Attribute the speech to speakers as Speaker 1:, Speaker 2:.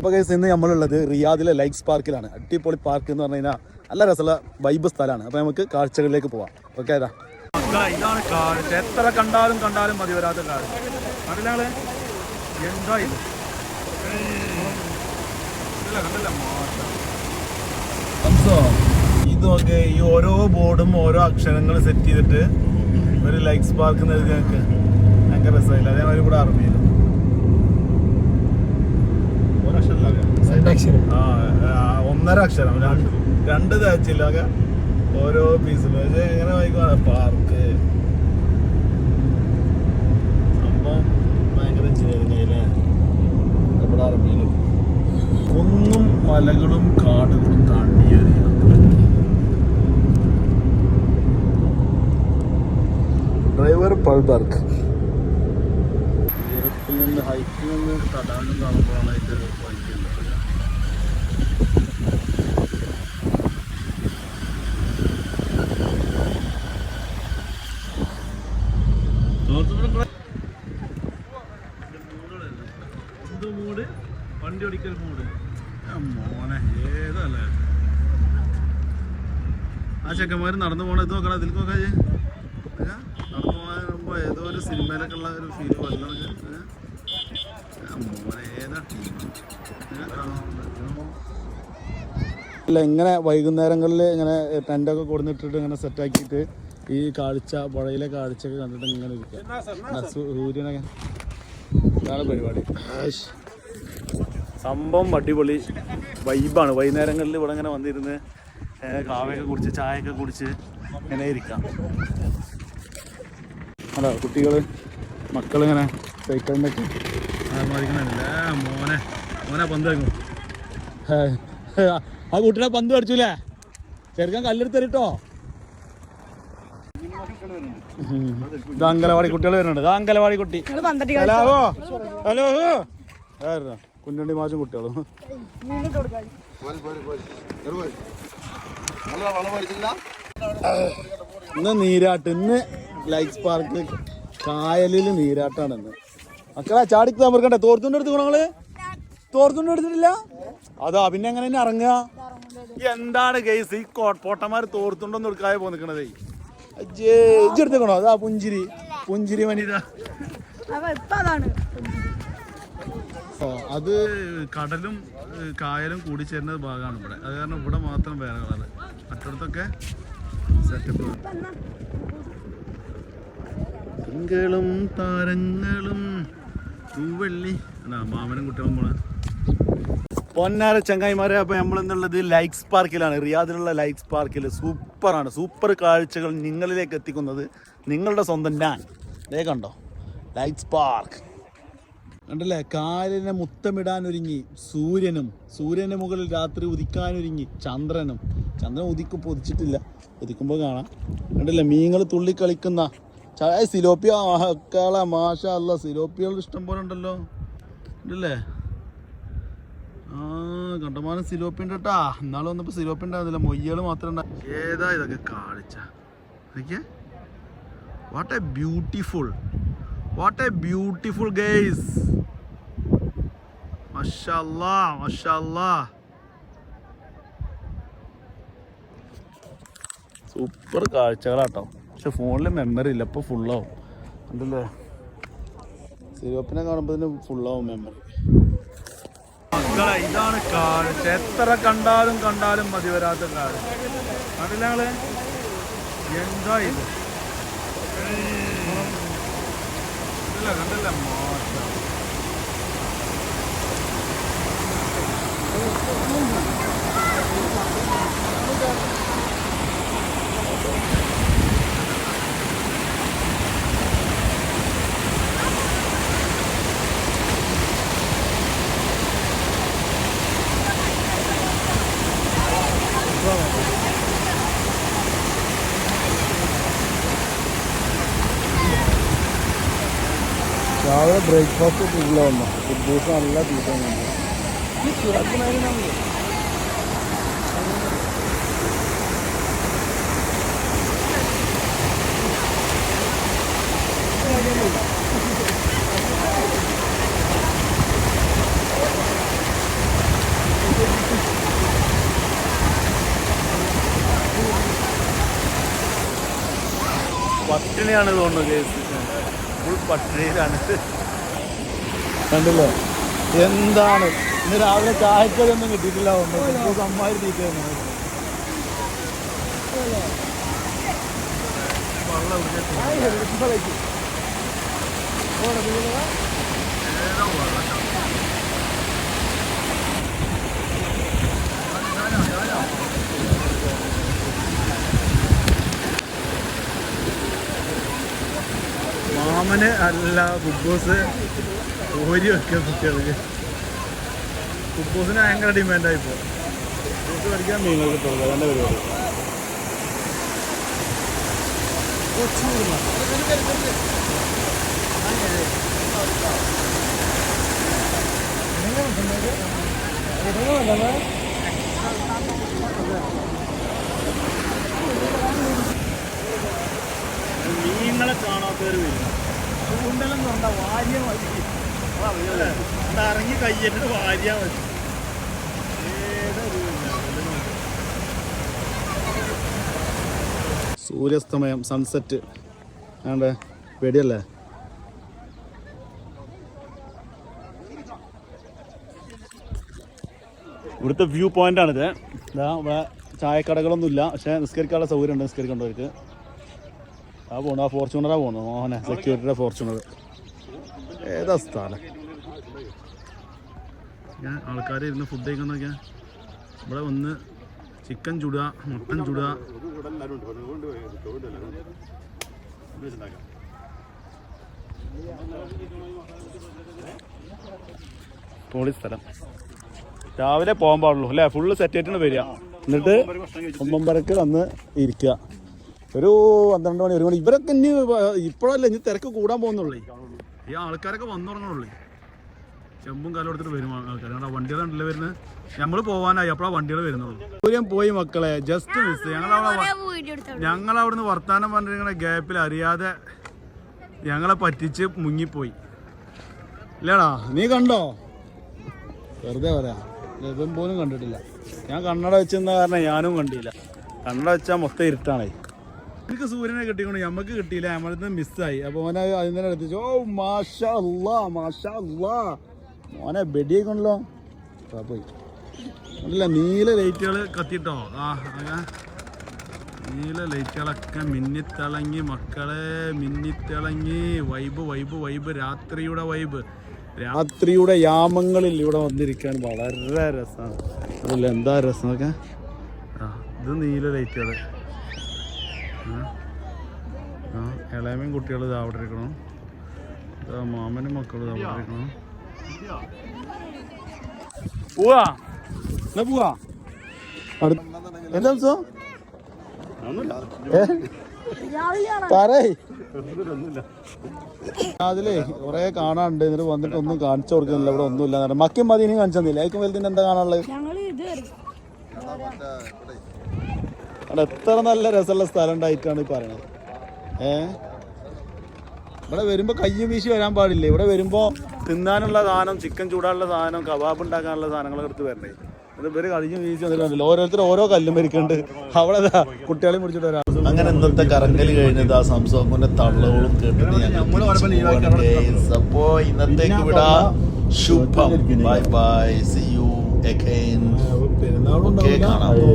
Speaker 1: അപ്പോൾ കേസ് ഇന്ന് നമ്മളുള്ളത് റിയാദിലെ ലൈക്സ് പാർക്കിലാണ്. അടിപൊളി പാർക്ക് എന്ന് പറഞ്ഞു കഴിഞ്ഞാൽ നല്ല രസമുള്ള വൈബ് സ്ഥലമാണ്. അപ്പോൾ നമുക്ക് കാഴ്ചകളിലേക്ക് പോവാം. ഓക്കെ ഏതാ? ഇതാണ് കാഴ്ച എത്ര കണ്ടാലും കണ്ടാലും മതി വരാത്ത കാഴ്ച കണ്ടില്ലേ എന്താ ഇത്? ഇതൊക്കെ ഈ ഓരോ ബോർഡും ഓരോ അക്ഷരങ്ങൾ സെറ്റ് ചെയ്തിട്ട് ഒരു ലൈക്സ് പാർക്ക് എന്ന് എഴുതി ഞങ്ങൾക്ക് ഭയങ്കര രസമില്ല അതേമാതിരി ഇവിടെ അറബിയിൽ ഒരക്ഷരം ആ ആ, ഒന്നര അക്ഷരം രണ്ട് തേച്ചില്ല. ഓരോ പീസും. എങ്ങനെ വായിക്കുവാണ് പാർക്ക്. സംഭവം ഭയങ്കര ചേരുന്നല്ലേ നമ്മുടെ അറബിയിലും. ഒന്നും മലകളും കാടുകളും താണ്ടിയ ഡ്രൈവർ പൾബർഗ് ഉയരത്തിൽ നിന്ന് ഹൈക്കിൽ നിന്ന് തടാകം കാണുമ്പോഴാണ് വണ്ടി മോനെ ആ ചെക്കന്മാർ നടന്നു പോണ ഇത് നോക്കണം ഇതിൽ നോക്കാ നടന്നു പോകുമ്പോ ഏതോ ഒരു സിനിമയിലൊക്കെ ഉള്ള ഒരു ഫീൽ വല്ല മോനെ അല്ല ഇങ്ങനെ വൈകുന്നേരങ്ങളിൽ ഇങ്ങനെ ടെന്റൊക്കെ കൊടുത്തിട്ടിട്ട് ഇങ്ങനെ സെറ്റാക്കിയിട്ട് ഈ കാഴ്ച പുഴയിലെ കാഴ്ചയൊക്കെ കണ്ടിട്ട് ഇങ്ങനെ ഇരിക്കുക സൂര്യനൊക്കെ. ഇതാണ് പരിപാടി. സംഭവം അടിപൊളി വൈബാണ്. വൈകുന്നേരങ്ങളിൽ ഇവിടെ ഇങ്ങനെ വന്നിരുന്ന് കാവയൊക്കെ കുടിച്ച് ചായയൊക്കെ കുടിച്ച് ഇങ്ങനെ ഇരിക്കാം. അതാ കുട്ടികൾ മക്കളിങ്ങനെ സൈക്കിളിനൊക്കെ മരിക്കണില്ല മോനെ. മോനെ പന്ത് ആ കുട്ടിനെ പന്ത് അടിച്ചൂലേ ചെറുക്കാൻ കല്ലെടുത്ത് തരിട്ടോ? ഇത് അങ്കലവാടി കുട്ടികൾ വരുന്നുണ്ട്. ഇത് അങ്കലവാടി കുട്ടി. ഹലോ. ഹലോ. ആയിരുന്നോ കുഞ്ഞുണ്ണി മാച്ചും കുട്ടികളും. ഇന്ന് നീരാട്ട്. ഇന്ന് ലൈക്സ് പാർക്ക് കായലിൽ നീരാട്ടാണ് ഇന്ന്. മക്കളെ ചാടിക്ക് തമർക്കണ്ടേ തോർത്തുണ്ട് എടുത്തു നിങ്ങൾ? തോർത്തുണ്ട് എടുത്തിട്ടില്ല? അതാ പിന്നെ എങ്ങനെ ഇറങ്ങുക? എന്താണ് കേസ് ഈ പോട്ടന്മാർ തോർത്തുണ്ടൊന്നും എടുക്കാതെ പോ നിക്കണതേ എടുത്തേക്കണോ അതാ പുഞ്ചിരി പുഞ്ചിരി വനിത ഓ അത് കടലും കായലും കൂടി കൂടിച്ചേരുന്ന ഭാഗമാണ് ഇവിടെ അത് കാരണം ഇവിടെ മാത്രം വേറെ കളറ് മറ്റിടത്തൊക്കെ സെറ്റപ്പ് തിങ്കളും താരങ്ങളും തൂവെള്ളി എന്നാ മാമനും കുട്ടികളും പോണ പൊന്നാര ചങ്ങായിമാരെ അപ്പോൾ നമ്മളെന്നുള്ളത് ലൈക്സ് പാർക്കിലാണ് റിയാദിലുള്ള ലൈക്സ് പാർക്കിൽ സൂപ്പറാണ്. സൂപ്പർ കാഴ്ചകൾ നിങ്ങളിലേക്ക് എത്തിക്കുന്നത് നിങ്ങളുടെ സ്വന്തം ഞാൻ. കണ്ടോ? ലൈക്സ് പാർക്ക് കണ്ടല്ലേ? കാലിനെ മുത്തമിടാനൊരുങ്ങി സൂര്യനും സൂര്യന് മുകളിൽ രാത്രി ഉദിക്കാനൊരുങ്ങി ചന്ദ്രനും. ചന്ദ്രൻ ഉദിക്കുമ്പോൾ ഉദിച്ചിട്ടില്ല ഉദിക്കുമ്പോൾ കാണാം. കണ്ടല്ലേ? മീങ്ങൾ തുള്ളിക്കളിക്കുന്ന ചായ സിലോപ്പിയ മക്കളെ മാഷ അല്ല സിലോപ്പിയകൾ ഇഷ്ടം പോലെ ഉണ്ടല്ലോ. ഉണ്ടല്ലേ ആ കണ്ടമാനം സിലോപ്പി കേട്ടാ എന്നാലും വന്നപ്പോൾ സിലോപ്പി ഉണ്ടായിരുന്നില്ല മാത്രം ഏതാ ഇതൊക്കെ കാണിച്ച? What a beautiful what a beautiful gaze super കാഴ്ചകളാട്ടോ. പക്ഷെ ഫോണിൽ മെമ്മറി ഇല്ല ഇപ്പോൾ ഫുള്ളാവും കണ്ടില്ലേ? സിരോപ്പിനെ കാണുമ്പോൾ ഫുള്ളാവും മെമ്മറി മക്കളെ ഇതാണ് കാഴ്ച എത്ര കണ്ടാലും കണ്ടാലും മതി വരാത്ത കാഴ്ച കണ്ടില്ല ഞങ്ങൾ എന്താ ഇത്? കണ്ടില്ല കണ്ടില്ല. മാഷാ. രാവിലെ ബ്രേക്ക്ഫാസ്റ്റ് ഫുഡിലെ വന്നു. ഫുഡ് ദിവസം നല്ല തീരുമാനമുണ്ട് പട്ടിണിയാണ് തോന്നുന്നു കേസ്. ഫുൾ പട്ടിണിയിലാണ് കണ്ടില്ലേ? എന്താണ്? ഇന്ന് രാവിലെ ചായക്കതൊന്നും കിട്ടിയിട്ടില്ല. ഒന്നും അമ്മായി തീറ്റയാണ്. മാമന് അല്ല ബുബോസ് ഓരി വെക്കുക കുട്ടികൾക്ക്. ബുബോസിന് ഭയങ്കര ഡിമാൻഡായി ബുബോസ് പഠിക്കാൻ മീനുകൾ കിട്ടുള്ളൂ അതന്നെ പരിപാടി. മീനുകളെ കാണാത്തവർ വരും. ചൂണ്ടലും പറഞ്ഞാൽ വാരിയ മതി. ഇറങ്ങി കയ്യേറ്റിട്ട് വാരിയാ മതി. സൂര്യാസ്തമയം സൺസെറ്റ് ആണ്ടേ പേടിയല്ലേ? ഇവിടുത്തെ വ്യൂ പോയിന്റ് ആണിത്. ഇതാ ഇവിടെ ചായക്കടകളൊന്നുമില്ല. പക്ഷേ നിസ്കരിക്കാനുള്ള സൗകര്യം ഉണ്ട് നിസ്കരിക്കേണ്ടവർക്ക്. ആ പോണു ആ ഫോർച്യൂണറാ പോണു മോഹനെ സെക്യൂരിറ്റിയുടെ ഫോർച്യൂണർ ഏതാ സ്ഥലം? ഞാൻ ആൾക്കാർ ഇരുന്ന് ഫുഡ് കഴിക്കുന്നൊക്കെ ഇവിടെ വന്ന് ചിക്കൻ ചുടുക മട്ടൻ ചുടുക. പൊളി സ്ഥലം. രാവിലെ പോകാൻ പാടുള്ളൂ അല്ലേ? ഫുള്ള് സെറ്റ് ആയിട്ടാണ് വരിക. എന്നിട്ട് ഒമ്പമ്പരക്ക് വന്ന് ഇരിക്കുക. ഒരു പന്ത്രണ്ട് മണി ഒരു മണി. ഇവരൊക്കെ ഇനി ഇപ്പോഴല്ല ഇനി തിരക്ക് കൂടാൻ പോകുന്നുള്ളേ? ഈ ആൾക്കാരൊക്കെ വന്നു തുടങ്ങുള്ളൂ ചെമ്പും കാലം എടുത്തിട്ട് വരും ആൾക്കാർ കാരണം വണ്ടികളുണ്ടല്ലേ വരുന്നത്? നമ്മൾ പോവാനായി അപ്പോഴാ വണ്ടികൾ വരുന്നുള്ളൂ. സൂര്യൻ പോയി മക്കളെ ജസ്റ്റ് മിസ് ഞങ്ങളവിടെ ഞങ്ങളവിടുന്ന് വർത്താനം പറഞ്ഞിരിക്കുന്ന ഗ്യാപ്പിൽ അറിയാതെ ഞങ്ങളെ പറ്റിച്ച് മുങ്ങിപ്പോയി. ഇല്ലടാ നീ കണ്ടോ? വെറുതെ പറയാ. ലഭം പോലും കണ്ടിട്ടില്ല. ഞാൻ കണ്ണട വെച്ചെന്ന കാരണം ഞാനും കണ്ടില്ല. കണ്ണട വെച്ചാൽ മൊത്തം ഇരുട്ടാണേ. എനിക്ക് സൂര്യനെ കിട്ടിക്കൊണ്ട് നമുക്ക് കിട്ടിയില്ല നമ്മളത് മിസ്സായി അപ്പോൾ മോനെ അതിന്റെ തന്നെ എടുത്തു ഓ മാഷാ അല്ലാ മാഷാ അല്ലാ മോനെ ബെഡിയൊക്കെയാണല്ലോ പോയി. അല്ല നീല ലൈറ്റുകൾ കത്തിട്ടോ? ആ അങ്ങനെ നീല ലൈറ്റുകളൊക്കെ മിന്നിത്തിളങ്ങി മക്കളെ മിന്നിത്തിളങ്ങി. Vibe vibe vibe. രാത്രിയുടെ വൈബ്. രാത്രിയുടെ യാമങ്ങളിൽ ഇവിടെ വന്നിരിക്കാൻ വളരെ രസമാണ് അതല്ല എന്താ രസമൊക്കെ ആ ഇത് നീല ലൈറ്റുകൾ. ആ ഇളയമയും കുട്ടികൾ ഇത് അവിടെ ഇരിക്കണം. ഇതാ മാമനും മക്കളും ഇത് അവിടെ ഇരിക്കണം. പോവാ. എന്നാ പോവാ? അടുത്ത എന്താ ദിവസം ഏ? പറയ്. അതിലേ കുറെ കാണാനുണ്ട്. എന്നിട്ട് വന്നിട്ട് ഒന്നും കാണിച്ചു കൊടുക്കുന്നില്ല. ഇവിടെ ഒന്നും ഇല്ല മക്കും മതി ഇനി കാണിച്ചു തന്നില്ല? അതിക്കും വലുതിന് എന്താ കാണാനുള്ളത്? അവിടെ എത്ര നല്ല രസമുള്ള സ്ഥലം ഉണ്ടായിട്ടാണ് ഈ പറയണത്. ഏ? ഇവിടെ വരുമ്പോൾ കയ്യും വീശി വരാൻ പാടില്ല? ഇവിടെ വരുമ്പോൾ തിന്നാനുള്ള സാധനം ചിക്കൻ ചൂടാനുള്ള സാധനം കബാബ് ഉണ്ടാക്കാനുള്ള സാധനങ്ങൾ എടുത്ത് വരണേ. ഇത് ഇവർ കയ്യും വീശി വന്നിട്ടുണ്ടല്ലോ ഓരോരുത്തർ ഓരോ കല്ലും വരിക്കുന്നുണ്ട്. അവിടെ കുട്ടികളെ മുടിച്ചിട്ട് വരാം. അങ്ങനെ ഇന്നത്തെ കറങ്ങൽ കഴിഞ്ഞത് ആ സംസോമിന്റെ തള്ളകളും കേട്ടിട്ട് അപ്പോ ഇന്നത്തേക്ക് വിടാ. ശുഭം. ബൈ ബൈ സി യു കാണാം.